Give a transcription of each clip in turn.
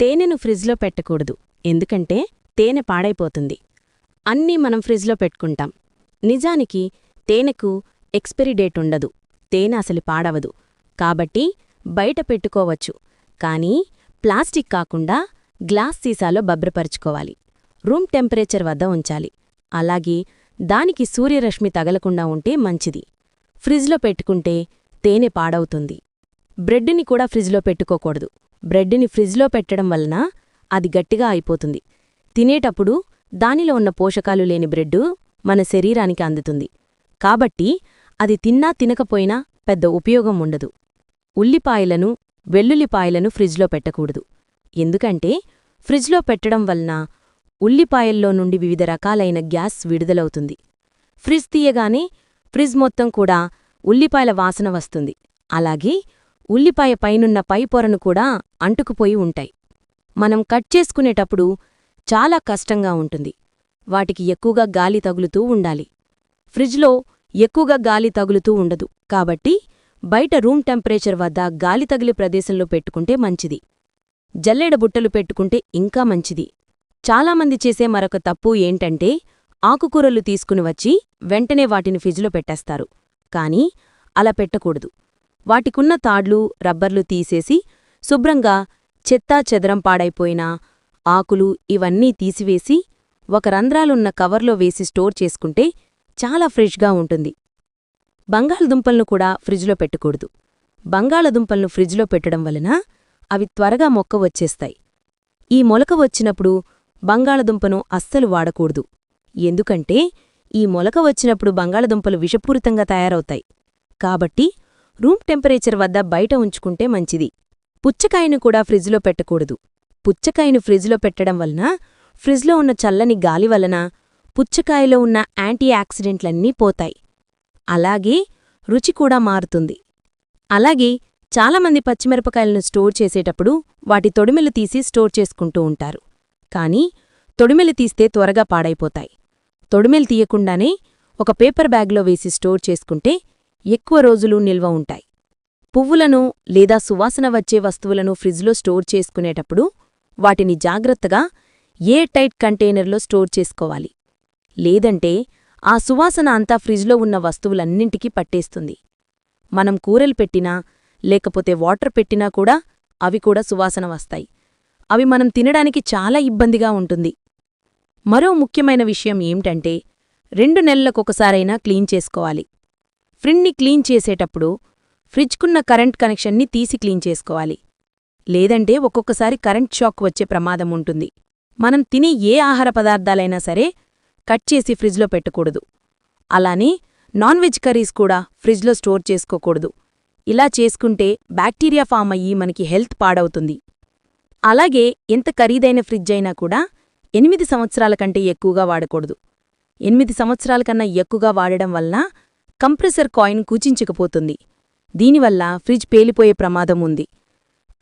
తేనెను ఫ్రిజ్లో పెట్టకూడదు. ఎందుకంటే తేనె పాడైపోతుంది. అన్నీ మనం ఫ్రిజ్లో పెట్టుకుంటాం. నిజానికి తేనెకు ఎక్స్పైరీ డేట్ ఉండదు. తేనె అసలు పాడవదు. కాబట్టి బయట పెట్టుకోవచ్చు. కానీ ప్లాస్టిక్ కాకుండా గ్లాస్ సీసాలో భద్రపరుచుకోవాలి. రూమ్ టెంపరేచర్ వద్ద ఉంచాలి. అలాగే దానికి సూర్యరశ్మి తగలకుండా ఉంటే మంచిది. ఫ్రిజ్లో పెట్టుకుంటే తేనె పాడవుతుంది. బ్రెడ్ని కూడా ఫ్రిజ్లో పెట్టుకోకూడదు. బ్రెడ్ని ఫ్రిజ్లో పెట్టడం వలన అది గట్టిగా అయిపోతుంది. తినేటప్పుడు దానిలో ఉన్న పోషకాలు లేని బ్రెడ్డు మన శరీరానికి అందుతుంది. కాబట్టి అది తిన్నా తినకపోయినా పెద్ద ఉపయోగం ఉండదు. ఉల్లిపాయలను వెల్లుల్లిపాయలను ఫ్రిజ్లో పెట్టకూడదు. ఎందుకంటే ఫ్రిజ్లో పెట్టడం వలన ఉల్లిపాయల్లో నుండి వివిధ రకాలైన గ్యాస్ విడుదలవుతుంది. ఫ్రిజ్ తీయగానే ఫ్రిజ్ మొత్తం కూడా ఉల్లిపాయల వాసన వస్తుంది. అలాగే ఉల్లిపాయ పైనున్న పై పొరను కూడా అంటుకుపోయి ఉంటాయి. మనం కట్ చేసుకునేటప్పుడు చాలా కష్టంగా ఉంటుంది. వాటికి ఎక్కువగా గాలి తగులుతూ ఉండాలి. ఫ్రిడ్జ్లో ఎక్కువగా గాలి తగులుతూ ఉండదు. కాబట్టి బయట రూమ్ టెంపరేచర్ వద్ద గాలి తగిలి ప్రదేశంలో పెట్టుకుంటే మంచిది. జల్లెడ బుట్టలు పెట్టుకుంటే ఇంకా మంచిది. చాలామంది చేసే మరొక తప్పు ఏంటంటే ఆకుకూరలు తీసుకుని వచ్చి వెంటనే వాటిని ఫ్రిజ్లో పెట్టేస్తారు. కానీ అలా పెట్టకూడదు. వాటికున్న తాడ్లు రబ్బర్లు తీసేసి శుభ్రంగా చెత్తా చెదరం పాడైపోయిన ఆకులు ఇవన్నీ తీసివేసి ఒక రంధ్రాలున్న కవర్లో వేసి స్టోర్ చేసుకుంటే చాలా ఫ్రెష్గా ఉంటుంది. బంగాళదుంపలను కూడా ఫ్రిడ్జ్లో పెట్టకూడదు. బంగాళదుంపలను ఫ్రిడ్జ్లో పెట్టడం వలన అవి త్వరగా మొక్క వచ్చేస్తాయి. ఈ మొలక వచ్చినప్పుడు బంగాళదుంపను అస్సలు వాడకూడదు. ఎందుకంటే ఈ మొలక వచ్చినప్పుడు బంగాళదుంపలు విషపూరితంగా తయారవుతాయి. కాబట్టి రూమ్ టెంపరేచర్ వద్ద బయట ఉంచుకుంటే మంచిది. పుచ్చకాయను కూడా ఫ్రిజ్లో పెట్టకూడదు. పుచ్చకాయను ఫ్రిజ్లో పెట్టడం వలన ఫ్రిజ్లో ఉన్న చల్లని గాలి వలన పుచ్చకాయలో ఉన్న యాంటీ ఆక్సిడెంట్లన్నీ పోతాయి. అలాగే రుచి కూడా మారుతుంది. అలాగే చాలామంది పచ్చిమిరపకాయలను స్టోర్ చేసేటప్పుడు వాటి తొడిమెలు తీసి స్టోర్ చేసుకుంటూ ఉంటారు. కానీ తొడిమెలు తీస్తే త్వరగా పాడైపోతాయి. తొడిమెలు తీయకుండానే ఒక పేపర్ బ్యాగ్లో వేసి స్టోర్ చేసుకుంటే ఎక్కువ రోజులు నిల్వ ఉంటాయి. పువ్వులను లేదా సువాసన వచ్చే వస్తువులను ఫ్రిజ్లో స్టోర్ చేసుకునేటప్పుడు వాటిని జాగ్రత్తగా ఏ టైట్ కంటైనర్లో స్టోర్ చేసుకోవాలి. లేదంటే ఆ సువాసన అంతా ఫ్రిజ్లో ఉన్న వస్తువులన్నింటికీ పట్టేస్తుంది. మనం కూరలు పెట్టినా లేకపోతే వాటర్ పెట్టినా కూడా అవి కూడా సువాసన వస్తాయి. అవి మనం తినడానికి చాలా ఇబ్బందిగా ఉంటుంది. మరో ముఖ్యమైన విషయం ఏమిటంటే రెండు నెలలకొకసారైనా క్లీన్ చేసుకోవాలి. ఫ్రిడ్ని క్లీన్ చేసేటప్పుడు ఫ్రిడ్జ్కున్న కరెంట్ కనెక్షన్ని తీసి క్లీన్ చేసుకోవాలి. లేదంటే ఒక్కొక్కసారి కరెంట్ షాక్ వచ్చే ప్రమాదం ఉంటుంది. మనం తినే ఏ ఆహార పదార్థాలైనా సరే కట్ చేసి ఫ్రిడ్జ్లో పెట్టకూడదు. అలానే నాన్ వెజ్ కర్రీస్ కూడా ఫ్రిడ్జ్లో స్టోర్ చేసుకోకూడదు. ఇలా చేసుకుంటే బ్యాక్టీరియా ఫామ్ అయ్యి మనకి హెల్త్ పాడవుతుంది. అలాగే ఎంత ఖరీదైన ఫ్రిడ్జ్ అయినా కూడా ఎనిమిది సంవత్సరాల కంటే ఎక్కువగా వాడకూడదు. ఎనిమిది సంవత్సరాల కన్నా ఎక్కువగా వాడడం వలన కంప్రెసర్ కాయిన్ కూచించకపోతుంది. దీనివల్ల ఫ్రిడ్జ్ పేలిపోయే ప్రమాదం ఉంది.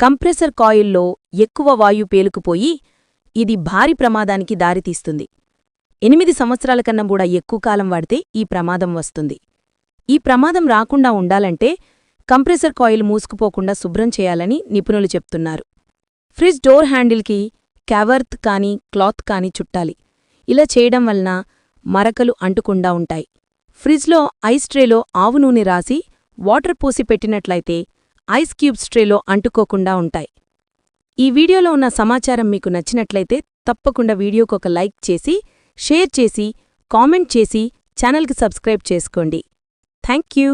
కంప్రెసర్ కాయిల్లో ఎక్కువ వాయు పేలుకుపోయి ఇది భారీ ప్రమాదానికి దారితీస్తుంది. ఎనిమిది సంవత్సరాల కన్నా కూడా ఎక్కువ కాలం వాడితే ఈ ప్రమాదం వస్తుంది. ఈ ప్రమాదం రాకుండా ఉండాలంటే కంప్రెసర్ కాయిల్ మూసుకుపోకుండా శుభ్రం చేయాలని నిపుణులు చెప్తున్నారు. ఫ్రిడ్జ్ డోర్ హ్యాండిల్కి క్యావర్త్ కానీ క్లాత్ కానీ చుట్టాలి. ఇలా చేయడం వలన మరకలు అంటుకుండా ఉంటాయి. ఫ్రిజ్లో ఐస్ ట్రేలో ఆవు నూనె రాసి వాటర్ పోసి పెట్టినట్లయితే ఐస్ క్యూబ్స్ ట్రేలో అంటుకోకుండా ఉంటాయి. ఈ వీడియోలో ఉన్న సమాచారం మీకు నచ్చినట్లయితే తప్పకుండా వీడియోకు ఒక లైక్ చేసి షేర్ చేసి కామెంట్ చేసి ఛానల్కి సబ్స్క్రైబ్ చేసుకోండి. Thank you.